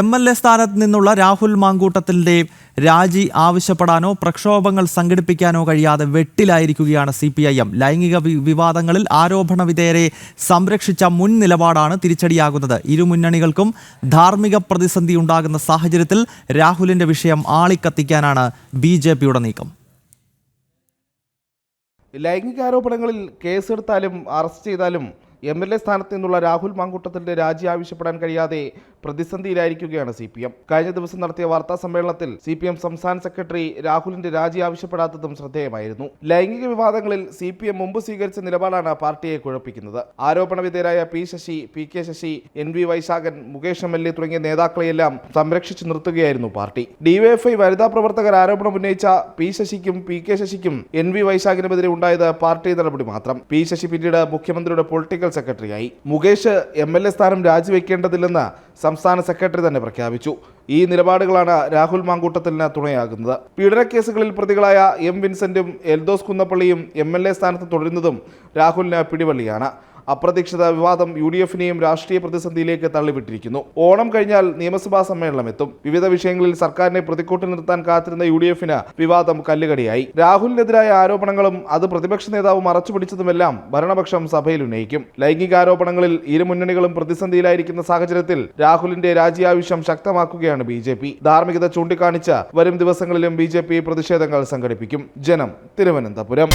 M L A സ്ഥാനത്ത് നിന്നുള്ള രാഹുൽ മാങ്കൂട്ടത്തിന്റെ രാജി ആവശ്യപ്പെടാനോ പ്രക്ഷോഭങ്ങൾ സംഘടിപ്പിക്കാനോ കഴിയാതെ വെട്ടിലായിരിക്കുകയാണ് സി പി ഐ എം. ലൈംഗിക വിവാദങ്ങളിൽ ആരോപണ വിധേയരെ സംരക്ഷിച്ച മുൻ നിലപാടാണ് തിരിച്ചടിയാകുന്നത്. ഇരു മുന്നണികൾക്കും ധാർമ്മിക പ്രതിസന്ധി ഉണ്ടാകുന്ന സാഹചര്യത്തിൽ രാഹുലിന്റെ വിഷയം ആളിക്കത്തിക്കാനാണ് ബി ജെ പിയുടെ നീക്കം. ലൈംഗികാരോപണങ്ങളിൽ കേസെടുത്താലും അറസ്റ്റ് ചെയ്താലും എം എൽ എ സ്ഥാനത്ത് നിന്നുള്ള രാഹുൽ മാങ്കൂട്ടത്തിന്റെ രാജി ആവശ്യപ്പെടാൻ കഴിയാതെ പ്രതിസന്ധിയിലായിരിക്കുകയാണ് സി പി എം. കഴിഞ്ഞ ദിവസം നടത്തിയ വാർത്താ സമ്മേളനത്തിൽ സി പി എം സംസ്ഥാന സെക്രട്ടറി രാഹുലിന്റെ രാജി ആവശ്യപ്പെടാത്തതും ശ്രദ്ധേയമായിരുന്നു. ലൈംഗിക വിവാദങ്ങളിൽ സി പി എം മുമ്പ് സ്വീകരിച്ച നിലപാടാണ് പാർട്ടിയെ കുഴപ്പിക്കുന്നത്. ആരോപണ വിധേയരായ P Sasi P K Sasi N V Vaisakhan Mukesh M L A തുടങ്ങിയ നേതാക്കളെയെല്ലാം സംരക്ഷിച്ചു നിർത്തുകയായിരുന്നു പാർട്ടി. ഡിവൈഎഫ്ഐ വനിതാ പ്രവർത്തകർ ആരോപണം ഉന്നയിച്ച പി ശശിക്കും പി കെ ശശിക്കും എൻ വി വൈശാഖിനുമെതിരെ ഉണ്ടായത് പാർട്ടി നടപടി മാത്രം. പി ശശി പിന്നീട് മുഖ്യമന്ത്രിയുടെ പൊളിറ്റിക്കൽ സെക്രട്ടറിയായി. മുകേഷ് എം എൽ എ സ്ഥാനം രാജിവെക്കേണ്ടതില്ലെന്ന് സംസ്ഥാന സെക്രട്ടറി തന്നെ പ്രഖ്യാപിച്ചു. ഈ നിലപാടുകളാണ് രാഹുൽ മാങ്കൂട്ടത്തിന് തുണയാകുന്നത്. പീഡനക്കേസുകളിൽ പ്രതികളായ എം വിൻസെന്റും എൽദോസ് കുന്നപ്പള്ളിയും എം എൽ എ സ്ഥാനത്ത് തുടരുന്നതും രാഹുലിന് പിടിവള്ളിയാണ്. അപ്രതീക്ഷിത വിവാദം യു ഡി എഫിനെയും രാഷ്ട്രീയ പ്രതിസന്ധിയിലേക്ക് തള്ളിവിട്ടിരിക്കുന്നു. ഓണം കഴിഞ്ഞാൽ നിയമസഭാ സമ്മേളനം എത്തും. വിവിധ വിഷയങ്ങളിൽ സർക്കാരിനെ പ്രതിക്കൂട്ടിൽ നിർത്താൻ കാത്തിരുന്ന യു ഡി എഫിന് വിവാദം കല്ലുകടിയായി. രാഹുലിനെതിരായ ആരോപണങ്ങളും അത് പ്രതിപക്ഷ നേതാവ് മറച്ചുപിടിച്ചതുമെല്ലാം ഭരണപക്ഷം സഭയിൽ ഉന്നയിക്കും. ലൈംഗികാരോപണങ്ങളിൽ ഇരു മുന്നണികളും പ്രതിസന്ധിയിലായിരിക്കുന്ന സാഹചര്യത്തിൽ രാഹുലിന്റെ രാജി ആവശ്യം ശക്തമാക്കുകയാണ് ബി ജെ പി. ധാർമ്മികത ചൂണ്ടിക്കാണിച്ച് വരും ദിവസങ്ങളിലും ബി ജെ പി പ്രതിഷേധങ്ങൾ സംഘടിപ്പിക്കും. ജനം തിരുവനന്തപുരം.